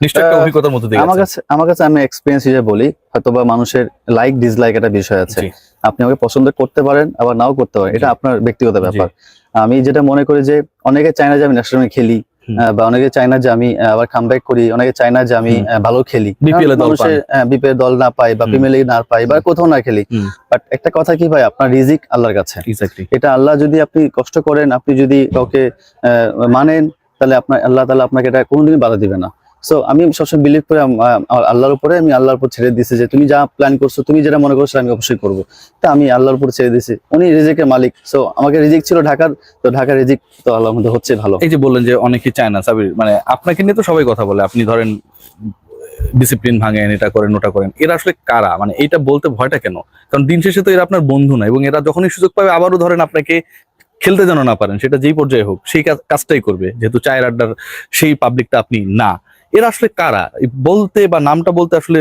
নিশ্চয়ই একটা অভিজ্ঞতার মধ্যে দিয়ে আমার কাছে আমার কাছে আমি এক্সপিরিয়েন্স হিসেবে বলি হয়তোবা মানুষের লাইক ডিসলাইক একটা বিষয় আছে। আপনি আমাকে পছন্দ করতে পারেন আবার নাও করতে পারেন এটা আপনার ব্যক্তিগত ব্যাপার। আমি যেটা মনে করি যে অনেকে চায় না যে আমি ন্যাশনাল খেলি বা অনেকে চায় না যে আমি আবার কামব্যাক করি অনেকে চায় না যে আমি ভালো খেলি। মানুষের বিপিএল দল না পাই বা। প্রিমিয়ার লিগ না পাই বা কোথাও না খেলি। বাট একটা কথা কি ভাই আপনার রিজিক আল্লাহর কাছে। এটা আল্লাহ যদি আপনি কষ্ট করেন আপনি যদি কাউকে আহ, মানেন তাহলে আপনার আল্লাহ তাআলা আপনাকে এটা কোনোদিনই বাধা দিবে না। সো আমি সবসময় বিলিভ করে আল্লাহর উপরে আমি আল্লাহর উপর ছেড়ে দিছি যে তুমি যা প্ল্যান করছ, তুমি যেটা মনে করছ আমি অবশ্যই করব। তা আমি আল্লাহর উপর ছেড়ে দিছি। উনি রিজিকের মালিক। সো আমাকে রিজিক ছিল ঢাকার, তো ঢাকার রিজিক তো আল্লাহর মধ্যে হচ্ছে ভালো। এই যে বললেন যে অনেকে চায় না, সাবির মানে আপনাকে নিয়ে তো সবাই কথা বলে। আপনি ধরেন ডিসিপ্লিন ভাঙেন, এটা করেন, ওটা করেন। এরা আসলে কারা? মানে এটা বলতে ভয়টা কেন? কারণ দিন শেষে তো এরা আপনার বন্ধু না, এবং এরা যখনই সুযোগ পাবে, আবারও ধরেন আপনাকে খেলতে যেন না পারেন। সেটা যেই পর্যায়ে হোক, সেই কাজটাই করবে। যেহেতু চায়ের আড্ডার সেই পাবলিকটা আপনি না। এরা আসলে কারা? বলতে বা নামটা বলতে আসলে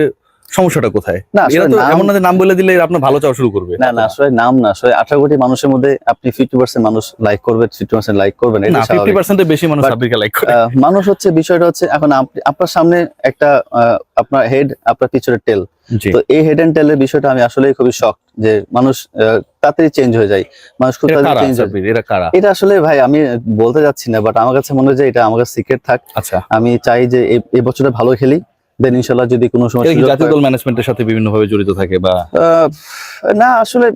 সমস্যাটা কোথায়? না এরা তো নাম- এমন না যে নাম বলে দিলে এরা আপনার ভালো চাওয়া শুরু করবে। না না আসলে নাম না আসলে আঠারো কোটি মানুষের মধ্যে আপনি ফিফটি পার্সেন্ট মানুষ লাইক করবে ফিফটি পার্সেন্ট লাইক করবেন না এটা ফিফটি স্বাভাবিক। পার্সেন্টের বেশি মানুষ সাব্বিরকে লাইক করে। মানুষ হচ্ছে বিষয়টা হচ্ছে এখন আপনার সামনে একটা আপনার হেড আপনার পিছনে টেল তো এই হেড এন্ড টেলের বিষয়টা আমি আসলেই খুবই শক যে মানুষ তাড়াতাড়ি চেঞ্জ হয়ে যায়। মানুষ খুব এরা তাড়াতাড়ি চেঞ্জ এরা কারা? এটা আসলে ভাই আমি বলতে যাচ্ছি না বাট আমার কাছে মনে হয় যে এটা আমার কাছে সিক্রেট থাক। আচ্ছা। আমি চাই যে এই- এই বছরটা ভালো খেলি। দেন ইনশাল্লাহ যদি কোনো সময় জাতীয় দল ম্যানেজমেন্টের সাথে জড়িত থাকে বা না আসলে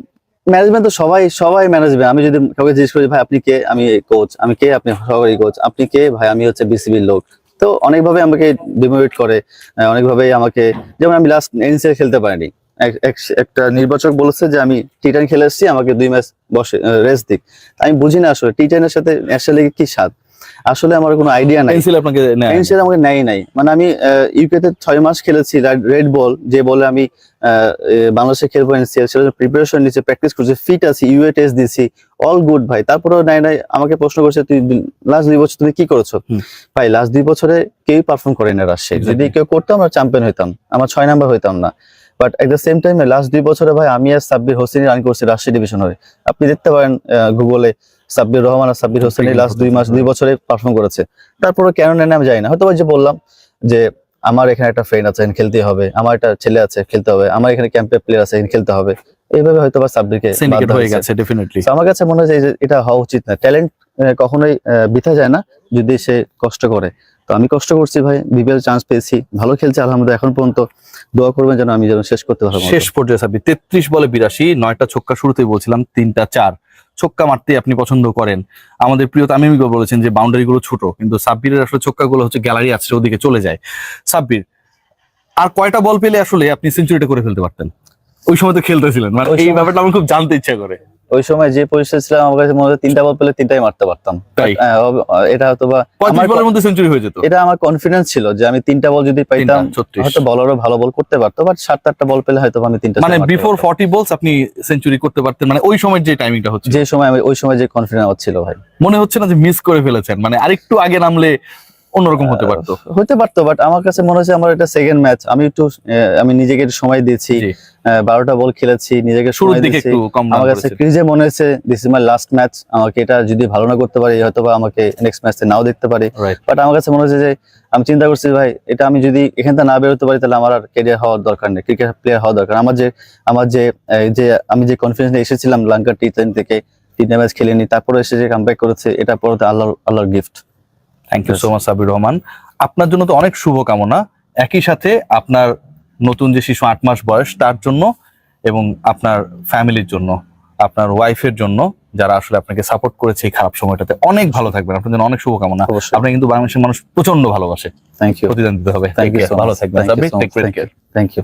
ম্যানেজমেন্ট তো সবাই সবাই ম্যানেজমেন্ট আমি যদি কাউকে জিজ্ঞেস করি ভাই আপনি কে? আমি কোচ আমি কে? আপনি সহকারী কোচ আপনি কে? ভাই আমি হচ্ছে বিসিবির লোক। তো অনেকভাবে আমাকে ডিমোটিভেট করে আহ, অনেকভাবে আমাকে যেমন আমি লাস্ট এনসিএল খেলতে পারিনি। এক- এক- একটা নির্বাচক বলেছে যে আমি টি টেন খেলে এসেছি আমাকে দুই ম্যাচ বসে রেস্ট দিক। আমি বুঝি না আসলে টি টেনের সাথে ন্যাশনাল লিগের কি স্বাদ? আসলে আমার কোনো আইডিয়া নাই। এনসিএল আপনাকে। এনসিএল আমাকে নেয় নাই। মানে আমি ইউকে তে ছয় মাস খেলেছি রেড বল যে বলে আমি বাংলাদেশে খেলব এনসিএল সেটা প্রিপারেশন নিচ্ছে প্র্যাকটিস করছি ফিট আছি ইউএ টেস্ট দিছি অল গুড ভাই। তারপরেও নাই নাই আমাকে প্রশ্ন করছে তুই লাস্ট দুই বছর তুমি কি করেছ? ভাই লাস্ট দুই বছরে কেউ পারফর্ম করে না রাজশাহী। যদি কেউ করতাম আমরা চ্যাম্পিয়ন হইতাম। আমার ছয় নাম্বার হইতাম না। বাট এট দ্য সেম টাইমে লাস্ট দুই বছরে ভাই আমি আর সাব্বির হোসেন রান করছি রাজশাহী ডিভিশন হয়ে। আপনি দেখতে পারেন গুগলে সাব্বির রহমান আর সাব্বির হোসেন এই লাস্ট দুই মাস দুই বছরে পারফর্ম করেছে। তারপরে কেন নেন আমি জানি না হয়তো যে বললাম যে আমার এখানে একটা ফ্রেন্ড আছে এখানে খেলতে হবে। আমার একটা ছেলে আছে খেলতে হবে। আমার এখানে ক্যাম্পে প্লেয়ার আছে এখানে খেলতে হবে। এইভাবে হয়তো বা সাব্বিরকে হয়ে গেছে ডেফিনেটলি আমার কাছে মনে হয় যে এটা হওয়া উচিত না। ট্যালেন্ট কখনোই বৃথা যায় না যদি সে কষ্ট করে। তো আমি কষ্ট করছি ভাই বিপিএল চান্স পেয়েছি ভালো খেলছে আলহামদুলিল্লাহ এখন পর্যন্ত দোয়া করবেন যেন আমি যেন শেষ করতে পারব। শেষ পর্যায়ে সাব্বির তেত্রিশ বলে বিরাশি নয়টা ছক্কা শুরুতেই বলছিলাম তিনটা চার। ছক্কা মারতে আপনি পছন্দ করেন। আমাদের প্রিয় তামিম ইকবাল বলেছেন যে বাউন্ডারি গুলো ছোট কিন্তু সাব্বিরের আসলে ছক্কা গুলো হচ্ছে গ্যালারি আছে ওদিকে চলে যায়। সাব্বির আর কয়টা বল পেলে আসলে আপনি সেঞ্চুরিটা করে ফেলতে পারতেন? ওই সময় তো খেলতেছিলেন মানে এই ব্যাপারটা আমার খুব জানতে ইচ্ছা করে। ওই সময় যে পরিস্থিতি ছিল আমার কাছে মনে হয় তিনটা বল পেলে তিনটাই মারতে পারতাম। এটা হয়তো বা বলের মধ্যে সেঞ্চুরি হয়ে যেত। এটা আমার কনফিডেন্স ছিল যে আমি তিনটা বল যদি পাইতাম হয়তো বলারও ভালো বল করতে পারতো বাট সাত আটটা বল পেলে হয়তো আমি তিনটা মানে বিফোর ফর্টি বলস আপনি সেঞ্চুরি করতে পারতেন মানে ওই সময় যে টাইমিংটা হচ্ছে যে সময় আমি ওই সময় যে কনফিডেন্স ছিল ভাই। মনে হচ্ছে না যে মিস করে ফেলেছেন মানে আরেকটু আগে নামলে অন্যরকম হতে পারতো। হতে পারতো বাট আমার কাছে মনে হচ্ছে আমার এটা সেকেন্ড ম্যাচ আমি একটু আমি নিজেকে সময় দিয়েছি। বারোটা বল খেলেছি নিজেকে শুরুর সময় দিকে দিয়েছি। একটু কম আমার কাছে ক্রিজে মনে হয়েছে this is my last match আমাকে এটা যদি ভালো না করতে পারি হয়তো বা আমাকে নেক্সট ম্যাচে নাও দেখতে পারি। বাট আমার কাছে মনে হচ্ছে যে আমি চিন্তা করছি ভাই এটা আমি যদি এখান থেকে না বেরোতে পারি তাহলে আমার আর ক্যারিয়ার হওয়ার দরকার নেই ক্রিকেট প্লেয়ার হওয়ার দরকার আমার যে আমার যে যে আমি যে কনফিডেন্স এসেছিলাম লঙ্কা টি টেন থেকে তিনটা ম্যাচ খেলিনি তারপরে এসে যে কামব্যাক করেছে এটা পরে আল্লাহ আল্লাহর gift thank you so much Sabbir Rahman. আপনার জন্য তো অনেক শুভকামনা। একই সাথে আপনার নতুন যে শিশু আট মাস বয়স তার জন্য এবং আপনার ফ্যামিলির জন্য আপনার ওয়াইফের জন্য যারা আসলে আপনাকে সাপোর্ট করেছে এই খারাপ সময়টাতে অনেক ভালো থাকবেন। আপনার জন্য অনেক শুভকামনা। আপনি কিন্তু বাংলাদেশের মানুষ প্রচণ্ড ভালোবাসে। থ্যাংক ইউ প্রতিদান দিতে হবে। থ্যাংক ইউ ভালো থাকবেন। Thank you